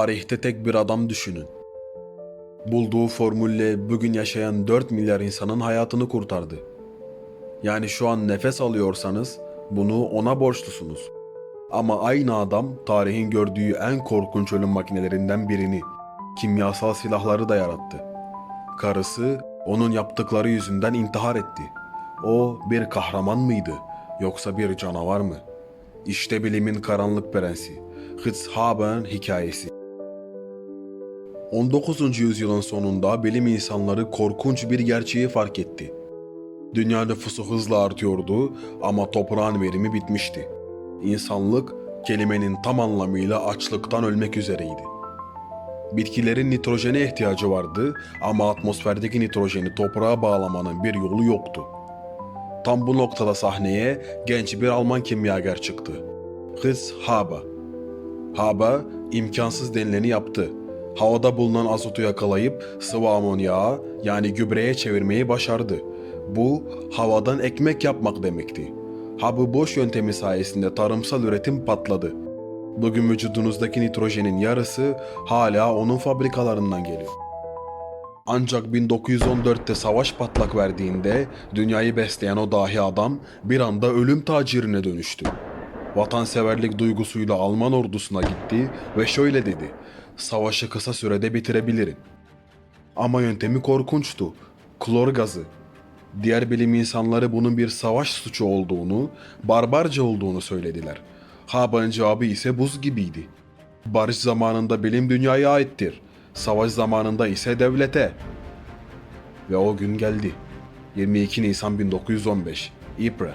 Tarihte tek bir adam düşünün. Bulduğu formülle bugün yaşayan 4 milyar insanın hayatını kurtardı. Yani şu an nefes alıyorsanız bunu ona borçlusunuz. Ama aynı adam tarihin gördüğü en korkunç ölüm makinelerinden birini, kimyasal silahları da yarattı. Karısı onun yaptıkları yüzünden intihar etti. O bir kahraman mıydı yoksa bir canavar mı? İşte bilimin karanlık prensi, Fritz Haber'in hikayesi. 19. yüzyılın sonunda bilim insanları korkunç bir gerçeği fark etti. Dünya nüfusu hızla artıyordu ama toprağın verimi bitmişti. İnsanlık kelimenin tam anlamıyla açlıktan ölmek üzereydi. Bitkilerin nitrojene ihtiyacı vardı ama atmosferdeki nitrojeni toprağa bağlamanın bir yolu yoktu. Tam bu noktada sahneye genç bir Alman kimyager çıktı. Fritz Haber. Haber imkansız denileni yaptı. Havada bulunan azotu yakalayıp sıvı amonyağa yani gübreye çevirmeyi başardı. Bu havadan ekmek yapmak demekti. Haber boş yöntemi sayesinde tarımsal üretim patladı. Bugün vücudunuzdaki nitrojenin yarısı hala onun fabrikalarından geliyor. Ancak 1914'te savaş patlak verdiğinde dünyayı besleyen o dahi adam bir anda ölüm tacirine dönüştü. Vatanseverlik duygusuyla Alman ordusuna gitti ve şöyle dedi. Savaşı kısa sürede bitirebilirim. Ama yöntemi korkunçtu. Klor gazı. Diğer bilim insanları bunun bir savaş suçu olduğunu, barbarca olduğunu söylediler. Haber'in cevabı ise buz gibiydi. Barış zamanında bilim dünyaya aittir. Savaş zamanında ise devlete. Ve o gün geldi. 22 Nisan 1915. Ypres.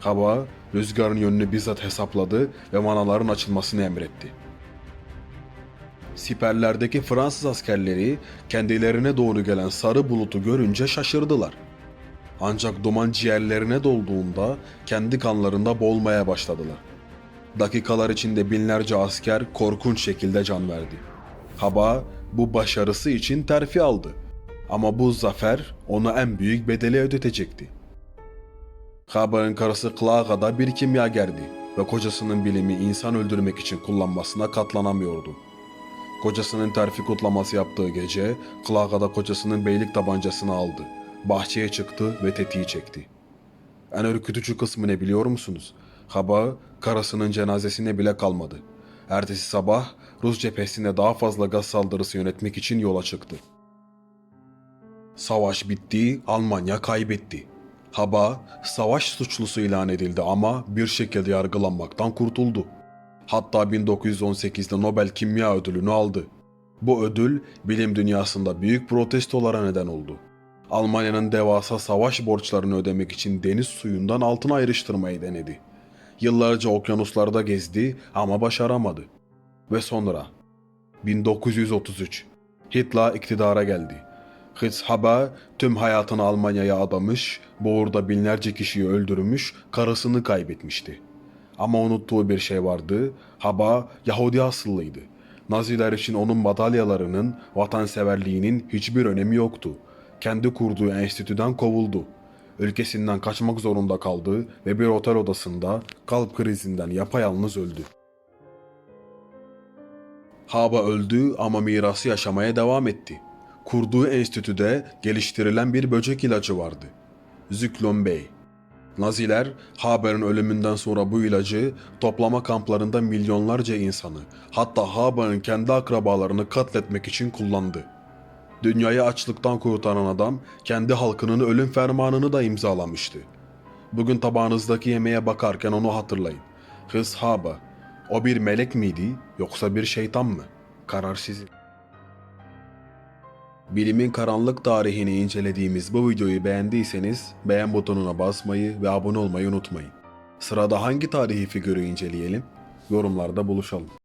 Hava rüzgarın yönünü bizzat hesapladı ve manaların açılmasını emretti. Siperlerdeki Fransız askerleri kendilerine doğru gelen sarı bulutu görünce şaşırdılar. Ancak duman ciğerlerine dolduğunda kendi kanlarında boğulmaya başladılar. Dakikalar içinde binlerce asker korkunç şekilde can verdi. Haba bu başarısı için terfi aldı. Ama bu zafer ona en büyük bedeli ödetecekti. Haber'in karısı Clara da bir kimyagerdi ve kocasının bilimi insan öldürmek için kullanmasına katlanamıyordu. Kocasının terfi kutlaması yaptığı gece Clara da kocasının beylik tabancasını aldı. Bahçeye çıktı ve tetiği çekti. En ürkütücü kısmı ne biliyor musunuz? Haba karısının cenazesine bile kalmadı. Ertesi sabah Rus cephesinde daha fazla gaz saldırısı yönetmek için yola çıktı. Savaş bitti, Almanya kaybetti. Haba savaş suçlusu ilan edildi ama bir şekilde yargılanmaktan kurtuldu. Hatta 1918'de Nobel Kimya Ödülünü aldı. Bu ödül bilim dünyasında büyük protestolara neden oldu. Almanya'nın devasa savaş borçlarını ödemek için deniz suyundan altın ayrıştırmayı denedi. Yıllarca okyanuslarda gezdi ama başaramadı. Ve sonra 1933 Hitler iktidara geldi. Fritz Haber tüm hayatını Almanya'ya adamış, bu uğurda binlerce kişiyi öldürmüş, karısını kaybetmişti. Ama unuttuğu bir şey vardı, Haber Yahudi asıllıydı. Naziler için onun madalyalarının, vatanseverliğinin hiçbir önemi yoktu. Kendi kurduğu enstitüden kovuldu. Ülkesinden kaçmak zorunda kaldı ve bir otel odasında kalp krizinden yapayalnız öldü. Haba öldü ama mirası yaşamaya devam etti. Kurduğu enstitüde geliştirilen bir böcek ilacı vardı. Zyklon Bey. Naziler Haber'in ölümünden sonra bu ilacı toplama kamplarında milyonlarca insanı, hatta Haber'in kendi akrabalarını katletmek için kullandı. Dünyayı açlıktan kurtaran adam kendi halkının ölüm fermanını da imzalamıştı. Bugün tabağınızdaki yemeğe bakarken onu hatırlayın. Hız Haber. O bir melek miydi yoksa bir şeytan mı? Karar sizin. Bilimin karanlık tarihini incelediğimiz bu videoyu beğendiyseniz beğen butonuna basmayı ve abone olmayı unutmayın. Sırada hangi tarihi figürü inceleyelim? Yorumlarda buluşalım.